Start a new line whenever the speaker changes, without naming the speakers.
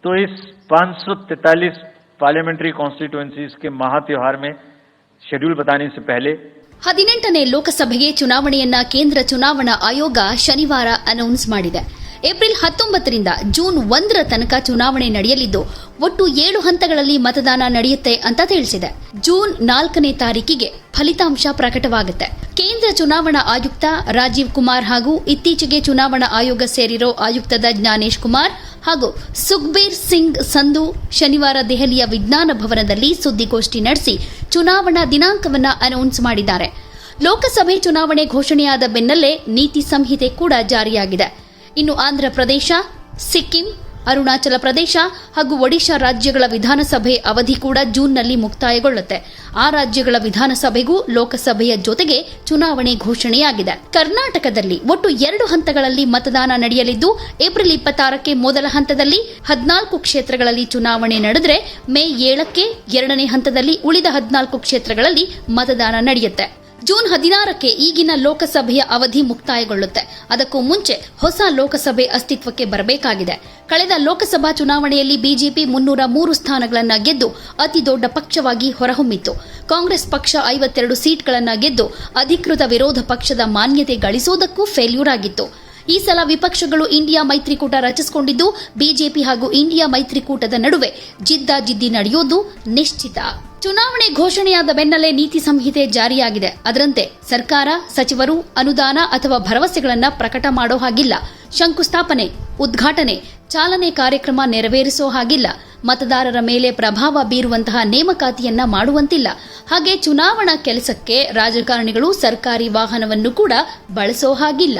तो इस 543 parliamentary constituencies के महात्योहार में शेड्यूल बताने से पहले
ಹದಿನೆಂಟನೇ ಲೋಕಸಭೆಗೆ ಚುನಾವಣೆಯನ್ನ ಕೇಂದ್ರ ಚುನಾವಣಾ ಆಯೋಗ ಶನಿವಾರ ಅನೌನ್ಸ್ ಮಾಡಿದೆ ಏಪ್ರಿಲ್ ಹತ್ತೊಂಬತ್ತರಿಂದ ಜೂನ್ ಒಂದರ ತನಕ ಚುನಾವಣೆ ನಡೆಯಲಿದ್ದು ಒಟ್ಟು ಏಳು ಹಂತಗಳಲ್ಲಿ ಮತದಾನ ನಡೆಯುತ್ತೆ ಅಂತ ತಿಳಿಸಿದೆ ಜೂನ್ ನಾಲ್ಕನೇ ತಾರೀಕಿಗೆ ಫಲಿತಾಂಶ ಪ್ರಕಟವಾಗುತ್ತೆ ಕೇಂದ್ರ ಚುನಾವಣಾ ಆಯುಕ್ತ ರಾಜೀವ್ ಕುಮಾರ್ ಹಾಗೂ ಇತ್ತೀಚೆಗೆ ಚುನಾವಣಾ ಆಯೋಗ ಸೇರಿರೋ ಆಯುಕ್ತದ ಜ್ಞಾನೇಶ್ ಕುಮಾರ್ ಹಾಗೂ ಸುಖ್ಬೀರ್ ಸಿಂಗ್ ಸಂಧು ಶನಿವಾರ ದೆಹಲಿಯ ವಿಜ್ಞಾನ ಭವನದಲ್ಲಿ ಸುದ್ದಿಗೋಷ್ಠಿ ನಡೆಸಿ ಚುನಾವಣಾ ದಿನಾಂಕವನ್ನ ಅನೌನ್ಸ್ ಮಾಡಿದ್ದಾರೆ. ಲೋಕಸಭೆ ಚುನಾವಣೆ ಘೋಷಣೆಯಾದ ಬೆನ್ನಲ್ಲೇ ನೀತಿ ಸಂಹಿತೆ ಕೂಡ ಜಾರಿಯಾಗಿದೆ. ಇನ್ನು ಆಂಧ್ರಪ್ರದೇಶ ಸಿಕ್ಕಿಂ ಅರುಣಾಚಲ ಪ್ರದೇಶ ಹಾಗೂ ಒಡಿಶಾ ರಾಜ್ಯಗಳ ವಿಧಾನಸಭೆ ಅವಧಿ ಕೂಡ ಜೂನ್ನಲ್ಲಿ ಮುಕ್ತಾಯಗೊಳ್ಳುತ್ತೆ. ಆ ರಾಜ್ಯಗಳ ವಿಧಾನಸಭೆಗೂ ಲೋಕಸಭೆಯ ಜೊತೆಗೆ ಚುನಾವಣೆ ಘೋಷಣೆಯಾಗಿದೆ. ಕರ್ನಾಟಕದಲ್ಲಿ ಒಟ್ಟು ಎರಡು ಹಂತಗಳಲ್ಲಿ ಮತದಾನ ನಡೆಯಲಿದ್ದು, ಏಪ್ರಿಲ್ ಇಪ್ಪತ್ತಾರಕ್ಕೆ ಮೊದಲ ಹಂತದಲ್ಲಿ ಹದಿನಾಲ್ಕು ಕ್ಷೇತ್ರಗಳಲ್ಲಿ ಚುನಾವಣೆ ನಡೆದರೆ ಮೇ ಏಳಕ್ಕೆ ಎರಡನೇ ಹಂತದಲ್ಲಿ ಉಳಿದ ಹದಿನಾಲ್ಕು ಕ್ಷೇತ್ರಗಳಲ್ಲಿ ಮತದಾನ ನಡೆಯುತ್ತೆ. ಜೂನ್ ಹದಿನಾರಕ್ಕೆ ಈಗಿನ ಲೋಕಸಭೆಯ ಅವಧಿ ಮುಕ್ತಾಯಗೊಳ್ಳುತ್ತೆ. ಅದಕ್ಕೂ ಮುಂಚೆ ಹೊಸ ಲೋಕಸಭೆ ಅಸ್ತಿತ್ವಕ್ಕೆ ಬರಬೇಕಾಗಿದೆ. ಕಳೆದ ಲೋಕಸಭಾ ಚುನಾವಣೆಯಲ್ಲಿ ಬಿಜೆಪಿ ಮುನ್ನೂರ ಮೂರು ಸ್ಥಾನಗಳನ್ನು ಗೆದ್ದು ಅತಿ ದೊಡ್ಡ ಪಕ್ಷವಾಗಿ ಹೊರಹೊಮ್ಮಿತ್ತು. ಕಾಂಗ್ರೆಸ್ ಪಕ್ಷ ಐವತ್ತೆರಡು ಸೀಟ್ಗಳನ್ನು ಗೆದ್ದು ಅಧಿಕೃತ ವಿರೋಧ ಪಕ್ಷದ ಮಾನ್ಯತೆ ಗಳಿಸುವುದಕ್ಕೂ ಫೇಲ್ಯೂರ್ ಆಗಿತ್ತು. ಈ ಸಲ ವಿಪಕ್ಷಗಳು ಇಂಡಿಯಾ ಮೈತ್ರಿಕೂಟ ರಚಿಸಿಕೊಂಡಿದ್ದು, ಬಿಜೆಪಿ ಹಾಗೂ ಇಂಡಿಯಾ ಮೈತ್ರಿಕೂಟದ ನಡುವೆ ಜಿದ್ದಾಜಿದ್ದಿ ನಡೆಯೋದು ನಿಶ್ಚಿತ. ಚುನಾವಣೆ ಘೋಷಣೆಯಾದ ಬೆನ್ನಲ್ಲೇ ನೀತಿ ಸಂಹಿತೆ ಜಾರಿಯಾಗಿದೆ. ಅದರಂತೆ ಸರ್ಕಾರ, ಸಚಿವರು ಅನುದಾನ ಅಥವಾ ಭರವಸೆಗಳನ್ನು ಪ್ರಕಟ ಮಾಡೋ ಹಾಗಿಲ್ಲ. ಶಂಕುಸ್ಥಾಪನೆ, ಉದ್ಘಾಟನೆ, ಚಾಲನೆ ಕಾರ್ಯಕ್ರಮ ನೆರವೇರಿಸೋ ಹಾಗಿಲ್ಲ. ಮತದಾರರ ಮೇಲೆ ಪ್ರಭಾವ ಬೀರುವಂತಹ ನೇಮಕಾತಿಯನ್ನ ಮಾಡುವಂತಿಲ್ಲ. ಹಾಗೆ ಚುನಾವಣಾ ಕೆಲಸಕ್ಕೆ ರಾಜಕಾರಣಿಗಳು ಸರ್ಕಾರಿ ವಾಹನವನ್ನು ಕೂಡ ಬಳಸೋ ಹಾಗಿಲ್ಲ.